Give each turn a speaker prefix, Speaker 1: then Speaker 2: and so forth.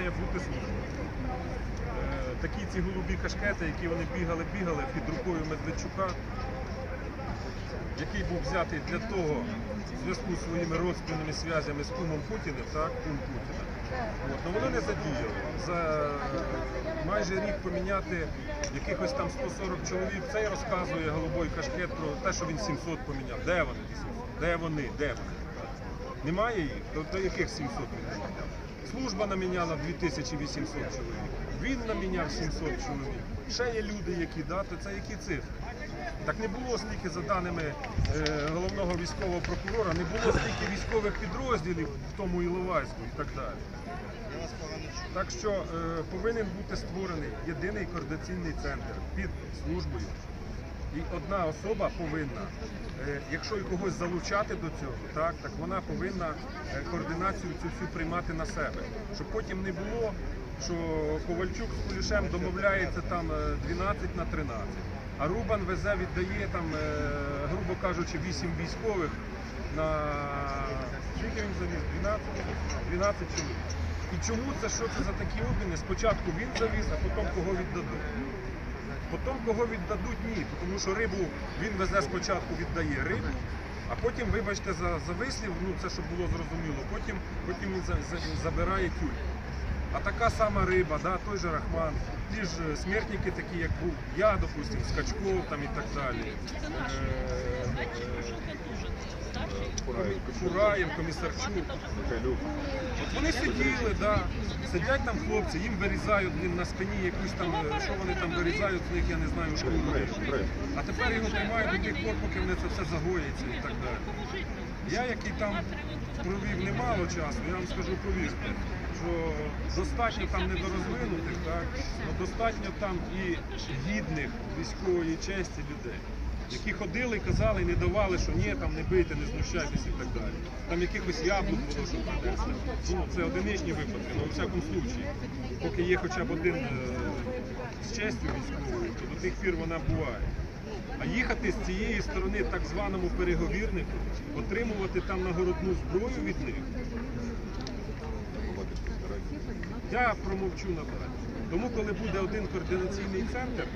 Speaker 1: має бути служба. Е, Такі ці голубі кашкети, які вони бігали, бігали під рукою Медведчука, який був взятий для того в зв'язку з своїми родственними зв'язями з кумом Путіним, так, кум Путіна. От, ну воно не задіяло. За майже рік поміняти якихось там 140 чоловік. Це розказує голубой кашкет про те, що він 700 поміняв. Де вони? Де вони? Де вони? Немає їх? То, то яких 700 він поміняв? Служба наміняла 2800 чоловік. Він наміняв 700 чоловік. Ще є люди, які да, то це які цифри? Так не було стільки, за даними е, головного військового прокурора, не було стільки військових підрозділів в тому Іловайську і так далі. Так що е, повинен бути створений єдиний координаційний центр під службою. І одна особа повинна, е, якщо когось залучати до цього, так, так вона повинна е, координацію цю всю приймати на себе. Щоб потім не було, що Ковальчук з Кулішем домовляється там е, 12 на 13, а Рубан везе, віддає там, е, грубо кажучи, 8 військових на скільки він завіз? 12? 12 чоловік. І чому це що це за такі обміни? Спочатку він завіз, а потім кого віддадуть. Потім кого віддадуть ні, тому що рибу він везе спочатку, віддає рибу, а потім, вибачте, за, за вислів, ну це щоб було зрозуміло, потім, потім він за, за, забирає тюль. А така сама риба, да, той же Рахман, ті ж е, смертники такі, як був я, допустим, Скачков там і так далі. Е, е, Комісарчук. От вони сиділи, да, сидять там хлопці, їм вирізають блін, на спині якусь там, що вони там вирізають, з них я не знаю, шкуру. А тепер його тримають до тих пор, поки вони це все загоїться і так далі. Я, який там провів немало часу, я вам скажу, повірте, що достатньо там недорозвинутих, так, але достатньо там і гідних військової честі людей. Які ходили і казали, не давали, що ні, там не бийте, не знущайтесь і так далі. Там якихось яблук було, що принесли. Ну, це одиничні випадки, але у всякому случаї, поки є хоча б один е, з честю військовою, то до тих пір вона буває. А їхати з цієї сторони так званому переговірнику, отримувати там нагородну зброю від них, я промовчу наперед. Тому, коли буде один координаційний центр,